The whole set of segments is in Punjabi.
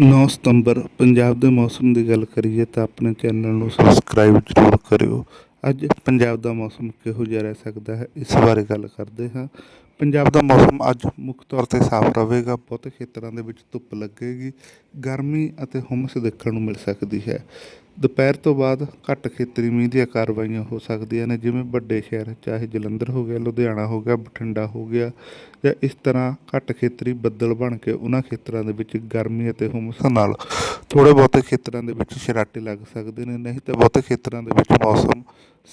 9 ਸਤੰਬਰ, ਪੰਜਾਬ ਦੇ ਮੌਸਮ ਦੀ ਗੱਲ ਕਰੀਏ ਤਾਂ ਆਪਣੇ ਚੈਨਲ ਨੂੰ ਸਬਸਕ੍ਰਾਈਬ ਜ਼ਰੂਰ ਕਰਿਓ। ਅੱਜ ਪੰਜਾਬ ਦਾ ਮੌਸਮ ਕਿਹੋ ਜਿਹਾ ਰਹਿ ਸਕਦਾ ਹੈ, ਇਸ ਬਾਰੇ ਗੱਲ ਕਰਦੇ ਹਾਂ। ਪੰਜਾਬ ਦਾ ਮੌਸਮ ਅੱਜ ਮੁੱਖ ਤੌਰ ਤੇ ਸਾਫ਼ ਰਹੇਗਾ, ਬਹੁਤੇ ਖੇਤਰਾਂ ਦੇ ਵਿੱਚ ਧੁੱਪ ਲੱਗੇਗੀ, ਗਰਮੀ ਅਤੇ ਹੁੰਮਸ ਦੇਖਣ ਨੂੰ ਮਿਲ ਸਕਦੀ ਹੈ। ਦੁਪਹਿਰ ਤੋਂ ਬਾਅਦ ਘੱਟ ਖੇਤਰੀ ਮੀਂਹ ਦੀਆਂ ਕਾਰਵਾਈਆਂ ਹੋ ਸਕਦੀਆਂ ਨੇ, ਜਿਵੇਂ ਵੱਡੇ ਸ਼ਹਿਰ, ਚਾਹੇ ਜਲੰਧਰ ਹੋ ਗਿਆ, ਲੁਧਿਆਣਾ ਹੋ ਗਿਆ, ਬਠਿੰਡਾ ਹੋ ਗਿਆ, ਜਾਂ ਇਸ ਤਰ੍ਹਾਂ ਘੱਟ ਖੇਤਰੀ ਬੱਦਲ ਬਣ ਕੇ ਉਹਨਾਂ ਖੇਤਰਾਂ ਦੇ ਵਿੱਚ ਗਰਮੀ ਅਤੇ ਹੁੰਮਸ ਨਾਲ ਥੋੜ੍ਹੇ ਬਹੁਤੇ ਖੇਤਰਾਂ ਦੇ ਵਿੱਚ ਸ਼ਰਾਟੇ ਲੱਗ ਸਕਦੇ ਨੇ, ਨਹੀਂ ਤਾਂ ਬਹੁਤੇ ਖੇਤਰਾਂ ਦੇ ਵਿੱਚ ਮੌਸਮ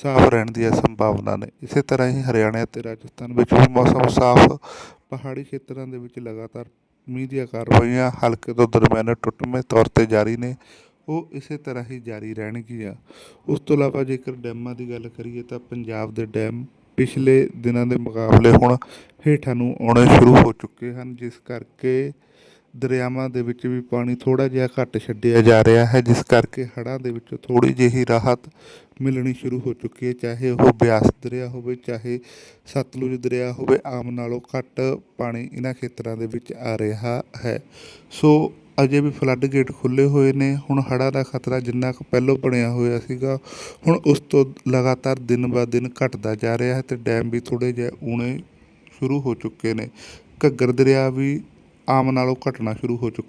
ਸਾਫ਼ ਰਹਿਣ ਦੀਆਂ ਸੰਭਾਵਨਾ ਨੇ। ਇਸੇ ਤਰ੍ਹਾਂ ਹੀ ਹਰਿਆਣਾ ਅਤੇ ਰਾਜਸਥਾਨ ਵਿੱਚ ਵੀ ਮੌਸਮ ਸਾਫ਼ ਪਹਾੜੀ ਖੇਤਰਾਂ ਦੇ ਵਿੱਚ ਲਗਾਤਾਰ ਮੀਂਹ ਦੀਆਂ ਕਾਰਵਾਈਆਂ ਹਲਕੇ ਤੋਂ ਦਰਮਿਆਨੇ ਟੁੱਟਵੇਂ ਤੌਰ ਤੇ ਜਾਰੀ ਨੇ, ਉਹ ਇਸੇ ਤਰ੍ਹਾਂ ਹੀ ਜਾਰੀ ਰਹਿਣਗੀਆਂ। ਉਸ ਤੋਂ ਇਲਾਵਾ ਜੇਕਰ ਡੈਮਾਂ ਦੀ ਗੱਲ ਕਰੀਏ ਤਾਂ ਪੰਜਾਬ ਦੇ ਡੈਮ ਪਿਛਲੇ ਦਿਨਾਂ ਦੇ ਮੁਕਾਬਲੇ ਹੁਣ ਹੇਠਾਂ ਨੂੰ ਆਉਣੇ ਸ਼ੁਰੂ ਹੋ ਚੁੱਕੇ ਹਨ, ਜਿਸ ਕਰਕੇ ਦਰਿਆਵਾਂ ਦੇ ਵਿੱਚ ਵੀ ਪਾਣੀ ਥੋੜਾ ਜਿਹਾ ਘੱਟ ਛੱਡਿਆ ਜਾ ਰਿਹਾ ਹੈ, ਜਿਸ ਕਰਕੇ ਹੜ੍ਹਾਂ ਦੇ ਵਿੱਚ ਥੋੜੀ ਜਿਹੀ ਰਾਹਤ ਮਿਲਣੀ ਸ਼ੁਰੂ ਹੋ ਚੁੱਕੀ ਹੈ। ਚਾਹੇ ਉਹ ਬਿਆਸ ਦਰਿਆ ਹੋਵੇ, ਚਾਹੇ ਸਤਲੁਜ ਦਰਿਆ ਹੋਵੇ, ਆਮ ਨਾਲੋਂ ਘੱਟ ਪਾਣੀ ਇਹਨਾਂ ਖੇਤਰਾਂ ਦੇ ਵਿੱਚ ਆ ਰਿਹਾ ਹੈ। ਸੋ ਅਜੇ ਵੀ ਫਲੱਡ ਗੇਟ ਖੁੱਲ੍ਹੇ ਹੋਏ ਨੇ। ਹੁਣ ਹੜ੍ਹਾਂ ਦਾ ਖਤਰਾ ਜਿੰਨਾ ਕੁ ਪਹਿਲਾਂ ਬਣਿਆ ਹੋਇਆ ਸੀਗਾ, ਹੁਣ ਉਸ ਤੋਂ ਲਗਾਤਾਰ ਦਿਨ ਬਾ ਦਿਨ ਘਟਦਾ ਜਾ ਰਿਹਾ ਹੈ ਤੇ ਡੈਮ ਵੀ ਥੋੜ੍ਹੇ ਜਿਹੇ ਊਣੇ ਸ਼ੁਰੂ ਹੋ ਚੁੱਕੇ ਨੇ। ਘੱਗਰ ਦਰਿਆ ਵੀ ਆਮ ਨਾਲੋਂ ਘਟਣਾ ਸ਼ੁਰੂ ਹੋ ਚੁੱਕਾ।